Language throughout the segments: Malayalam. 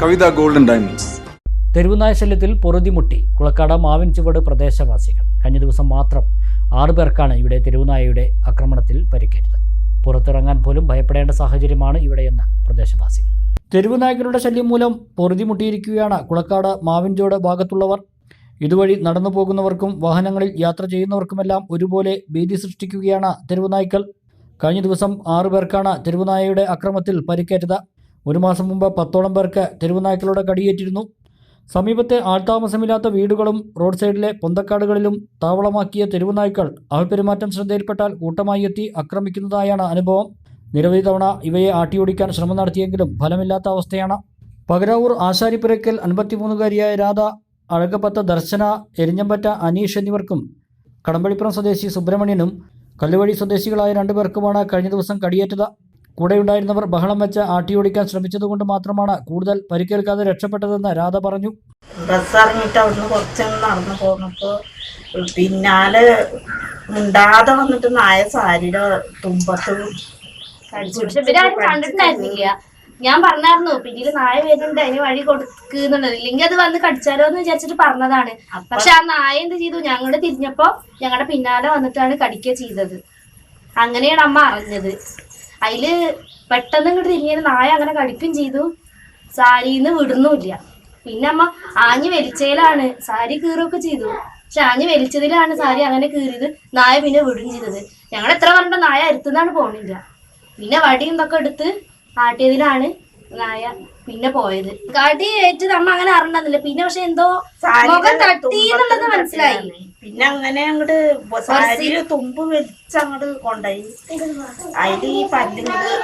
കവിത ഗോൾഡൻ ഡയമണ്ട്സ്. തെരുവുനായ ശല്യത്തിൽ പൊറുതിമുട്ടി കുളക്കാട് മാവിൻ ചുവട് പ്രദേശവാസികൾ. കഴിഞ്ഞ ദിവസം മാത്രം ആറു പേർക്കാണ് ഇവിടെ തെരുവുനായയുടെ ആക്രമണത്തിൽ പരിക്കേറ്റത്. പുറത്തിറങ്ങാൻ പോലും ഭയപ്പെടേണ്ട സാഹചര്യമാണ് ഇവിടെയെന്ന് പ്രദേശവാസികൾ തെരുവുനായകരുടെ ശല്യം മൂലം പൊറുതിമുട്ടിയിരിക്കുകയാണ് കുളക്കാട് മാവിൻചോട് ഭാഗത്തുള്ളവർ. ഇതുവഴി നടന്നു പോകുന്നവർക്കും വാഹനങ്ങളിൽ യാത്ര ചെയ്യുന്നവർക്കുമെല്ലാം ഒരുപോലെ ഭീതി സൃഷ്ടിക്കുകയാണ് തെരുവുനായ്ക്കൾ. കഴിഞ്ഞ ദിവസം ആറു പേർക്കാണ് തെരുവുനായയുടെ അക്രമത്തിൽ പരിക്കേറ്റത്. ഒരു മാസം മുമ്പ് പത്തോളം പേർക്ക് തെരുവുനായ്ക്കളുടെ കടിയേറ്റിരുന്നു. സമീപത്തെ ആൾതാമസമില്ലാത്ത വീടുകളും റോഡ് സൈഡിലെ പൊന്തക്കാടുകളിലും താവളമാക്കിയ തെരുവുനായ്ക്കൾ ആൾപെരുമാറ്റം ശ്രദ്ധയിൽപ്പെട്ടാൽ കൂട്ടമായി എത്തി ആക്രമിക്കുന്നതായാണ് അനുഭവം. നിരവധി തവണ ഇവയെ ആട്ടിയോടിക്കാൻ ശ്രമം നടത്തിയെങ്കിലും ഫലമില്ലാത്ത അവസ്ഥയാണ്. പകരാവൂർ ആശാരിപ്പുരയ്ക്കൽ അൻപത്തിമൂന്നുകാരിയായ രാധ അഴകപ്പത്ത ദർശന എരിഞ്ഞമ്പറ്റ അനീഷ് എന്നിവർക്കും കടമ്പഴിപ്പുറം സ്വദേശി സുബ്രഹ്മണ്യനും കല്ലുവഴി സ്വദേശികളായ രണ്ടുപേർക്കുമാണ് കഴിഞ്ഞ ദിവസം കടിയേറ്റത്. കൂടെയുണ്ടായിരുന്നവർ ബഹളം വെച്ച് ആട്ടിയോടിക്കാൻ ശ്രമിച്ചതുകൊണ്ട് മാത്രമാണ് കൂടുതൽ പരിക്കേൽക്കാതെ രക്ഷപ്പെട്ടതെന്ന് രാധ പറഞ്ഞു. ബസ് ഇറങ്ങിയിട്ട് അവിടുന്ന് കുറച്ച് നടന്നു പോന്നപ്പോ പിന്നാലെ ഉണ്ടാതെ വന്നിട്ട് നായ സാരിയുടെ തുമ്പത്ത് കണ്ടിട്ടുണ്ടായിരുന്നില്ല. ഞാൻ പറഞ്ഞായിരുന്നു പിന്നീട് നായ വരുന്നുണ്ട് അതിന് വഴി കൊടുക്കുന്നുള്ളത് ഇല്ലെങ്കിൽ അത് വന്ന് കടിച്ചാലോ എന്ന് വിചാരിച്ചിട്ട് പറഞ്ഞതാണ്. പക്ഷെ ആ നായ എന്ത് ചെയ്തു? ഞങ്ങളുടെ തിരിഞ്ഞപ്പോ ഞങ്ങളുടെ പിന്നാലെ വന്നിട്ടാണ് കടിക്കുക ചെയ്തത്. അങ്ങനെയാണ് അമ്മ അറിഞ്ഞത്. അതിൽ പെട്ടെന്ന് ഇങ്ങോട്ട് തിരിഞ്ഞ നായ അങ്ങനെ കടിക്കും ചെയ്തു. സാരിന്ന് വിടുന്നുമില്ല പിന്നെ അമ്മ ആഞ്ഞ് വലിച്ചതിലാണ് സാരി കീറുകയൊക്കെ ചെയ്തു. പക്ഷെ ആഞ്ഞ് വലിച്ചതിലാണ് സാരി അങ്ങനെ കീറിയത്. നായ പിന്നെ വിടും ചെയ്തത്. ഞങ്ങൾ എത്ര പറഞ്ഞ നായ അടുത്തുനിന്നാണ് പോണില്ല. പിന്നെ വടിയും ഇതൊക്കെ എടുത്ത് ആട്ടിയതിലാണ് നായ പിന്നെ പോയത്. കടി ഏറ്റത് അമ്മ അങ്ങനെ അറിഞ്ഞില്ല പിന്നെ പക്ഷെ എന്തോ മുഖം തട്ടി എന്നുള്ളത് മനസ്സിലായി. പിന്നെ അങ്ങനെ അങ്ങോട്ട് തുമ്പ് തുമ്പ് വലിച്ചങ്ങോട്ട് കൊണ്ടായി. അതിൽ ഈ പല്ലിങ്ങോട്ട്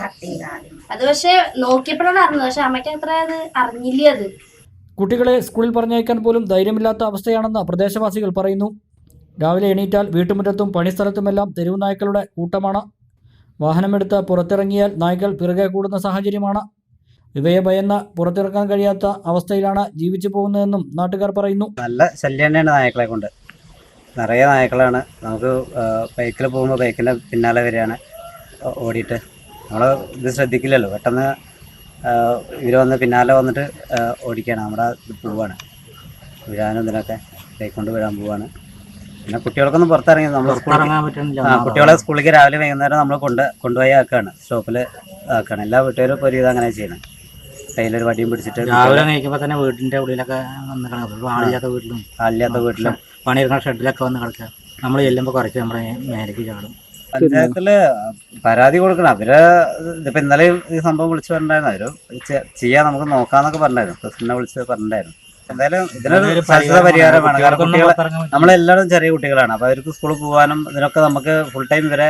തട്ടിയിടാനും അത് പക്ഷെ നോക്കിയപ്പോഴാണ് അറിഞ്ഞത്. പക്ഷെ അമ്മയ്ക്ക് അത്ര അത് അറിഞ്ഞില്ല അത്? കുട്ടികളെ സ്കൂളിൽ പറഞ്ഞയക്കാൻ പോലും ധൈര്യമില്ലാത്ത അവസ്ഥയാണെന്ന് പ്രദേശവാസികൾ പറയുന്നു. രാവിലെ എണീറ്റാൽ വീട്ടുമുറ്റത്തും പണിസ്ഥലത്തുമെല്ലാം തെരുവ് നായ്ക്കളുടെ കൂട്ടമാണ്. വാഹനമെടുത്ത് പുറത്തിറങ്ങിയാൽ നായ്ക്കൾ പിറകെ കൂടുന്ന സാഹചര്യമാണ്. ഇവയെ ഭയന്ന് പുറത്തിറക്കാൻ കഴിയാത്ത അവസ്ഥയിലാണ് ജീവിച്ചു പോകുന്നതെന്നും നാട്ടുകാർ പറയുന്നു. നല്ല ശല്യം തന്നെയാണ് നായ്ക്കളെ കൊണ്ട്. നിറയെ നായ്ക്കളാണ്. നമുക്ക് ബൈക്കിൽ പോകുമ്പോൾ ബൈക്കിന്റെ പിന്നാലെ വരികയാണ്. ഓടിയിട്ട്. നമ്മൾ ഇത് ശ്രദ്ധിക്കില്ലല്ലോ. പെട്ടെന്ന് ഇവർ വന്ന് പിന്നാലെ വന്നിട്ട് ഓടിക്കുകയാണ് നമ്മുടെ പോവാണ്. വിഴാനും ഇതിനൊക്കെ ബൈക്ക് കൊണ്ട് വീഴാൻ പോവാണ്. പിന്നെ കുട്ടികൾക്കൊന്നും പുറത്തിറങ്ങി നമ്മൾ ആ കുട്ടികളെ സ്കൂളിലേക്ക് രാവിലെ വൈകുന്നേരം നമ്മൾ കൊണ്ട് കൊണ്ടുപോയി ആക്കുകയാണ്. സ്റ്റോപ്പിൽ ആക്കുകയാണ്. എല്ലാ വീട്ടുകാരും ഇപ്പോൾ ഒരു ഇത് അങ്ങനെ ചെയ്യണം. കയ്യിലൊരു വടിയും പിടിച്ചിട്ട് രാവിലെ നീക്കുമ്പോ തന്നെ വീടിന്റെ ഉള്ളിലൊക്കെ വന്ന് കിടക്കും ആളില്ലാത്ത വീട്ടിലും ആളില്ലാത്ത വീട്ടിലും. പണിയെടുക്കുന്ന ഷെഡിലൊക്കെ വന്ന് കിടക്കുക നമ്മൾ ചെല്ലുമ്പോൾ കുറച്ച് നമ്മുടെ മേലേക്ക് ചാടും. പഞ്ചായത്തിൽ പരാതി കൊടുക്കണം. അവർ ഇതിപ്പോ ഇന്നലെ ഈ സംഭവം വിളിച്ചു പറഞ്ഞിട്ടുണ്ടായിരുന്നു. അവർ ചെയ്യാൻ നമുക്ക് നോക്കാന്നൊക്കെ പറഞ്ഞായിരുന്നു പ്രസിഡന്റിനെ വിളിച്ച് പറഞ്ഞിട്ടുണ്ടായിരുന്നു. എന്തായാലും ഇതിനൊരു ശാശ്വത പരിഹാരം വേണം കാരണം കുട്ടികളെ നമ്മളെല്ലാവരും ചെറിയ കുട്ടികളാണ്. അപ്പൊ അവർക്ക് സ്കൂളിൽ പോകാനും ഇതിനൊക്കെ നമുക്ക് ഫുൾ ടൈം ഇവരെ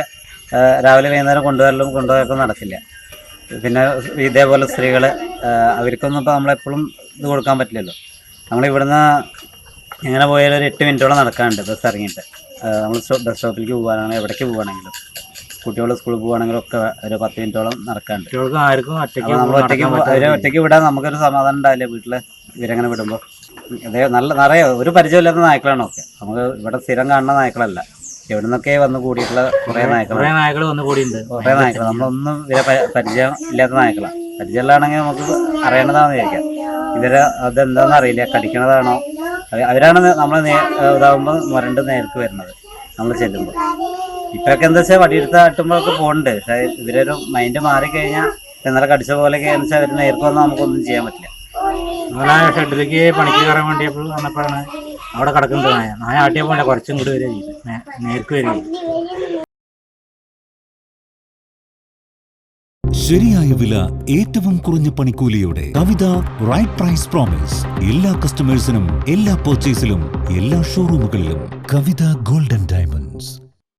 രാവിലെ വൈകുന്നേരം കൊണ്ടുവരലും കൊണ്ടുപോയൊക്കെ നടക്കില്ല. പിന്നെ ഇതേപോലെ സ്ത്രീകൾ അവർക്കൊന്നും ഇപ്പോൾ നമ്മളെപ്പോഴും ഇത് കൊടുക്കാൻ പറ്റില്ലല്ലോ. നമ്മൾ ഇവിടുന്ന് എങ്ങനെ പോയാലും ഒരു എട്ട് മിനിറ്റോളം നടക്കാനുണ്ട് ബസ് ഇറങ്ങിയിട്ട്. നമ്മൾ ബസ് സ്റ്റോപ്പിലേക്ക് പോകുകയാണെങ്കിൽ എവിടേക്ക് പോവുകയാണെങ്കിലും കുട്ടികൾ സ്കൂളിൽ പോകുകയാണെങ്കിലും ഒക്കെ ഒരു പത്ത് മിനിറ്റോളം നടക്കാനുണ്ട്. ആർക്കും ഒറ്റയ്ക്ക് നമ്മൾ ഒറ്റയ്ക്ക് അവരെ ഒറ്റയ്ക്ക് വിടാൻ നമുക്കൊരു സമാധാനം ഉണ്ടാവില്ല വീട്ടിൽ ഇവരങ്ങനെ വിടുമ്പോൾ അതേ നല്ല നിറയെ ഒരു പരിചയമില്ലാത്ത നായ്ക്കളാണ് ഒക്കെ. നമുക്ക് ഇവിടെ സ്ഥിരം കാണുന്ന നായ്ക്കളല്ല. എവിടെ നിന്നൊക്കെ വന്ന് കൂടിയിട്ടുള്ള കുറെ നായ്ക്കൾ കുറെ നായകൾ വന്നു കൂടിയിട്ടുണ്ട്. കുറെ നായ്ക്കൾ നമ്മളൊന്നും ഇവരെ പരിചയം ഇല്ലാത്ത നായ്ക്കളാണ് പരിചയമുള്ളതാണെങ്കിൽ നമുക്ക് അറിയേണ്ടതാണെന്ന് വിചാരിക്കാം ഇവരെ അതെന്താണെന്ന് അറിയില്ല. കടിക്കണതാണോ? അവ- അവരാണ് നമ്മൾ ഇതാകുമ്പോൾ മുരണ്ട് നേർക്ക് വരുന്നത്. നമ്മൾ ചെല്ലുമ്പോൾ ഇപ്പൊക്കെ എന്താ വെച്ചാൽ വടിയെടുത്ത് ആട്ടുമ്പോഴൊക്കെ പോകുന്നുണ്ട് പക്ഷേ ഇവരൊരു മൈൻഡ് മാറിക്കഴിഞ്ഞാൽ ഇന്നലെ കടിച്ച പോലെയൊക്കെ വെച്ചാൽ അവർ നേർക്ക് വന്നാൽ നമുക്കൊന്നും ചെയ്യാൻ പറ്റില്ല. ഷെഡിലേക്ക് പണിക്ക് കയറാൻ വേണ്ടിയപ്പോൾ വന്നപ്പോഴാണ് അവിടെ കിടക്കുന്നത് നായ നായ ആട്ടിയപ്പോൾ കുറച്ചും കൂടി വരിക ചെയ്തു. നേർക്ക് വരിക ശരിയായ വില ഏറ്റവും കുറഞ്ഞ പണിക്കൂലിയോടെ കവിത റൈറ്റ് പ്രൈസ് പ്രോമിസ് എല്ലാ കസ്റ്റമേഴ്സിനും എല്ലാ പർച്ചേസിലും എല്ലാ ഷോറൂമുകളിലും കവിത ഗോൾഡൻ ഡയമണ്ട്സ്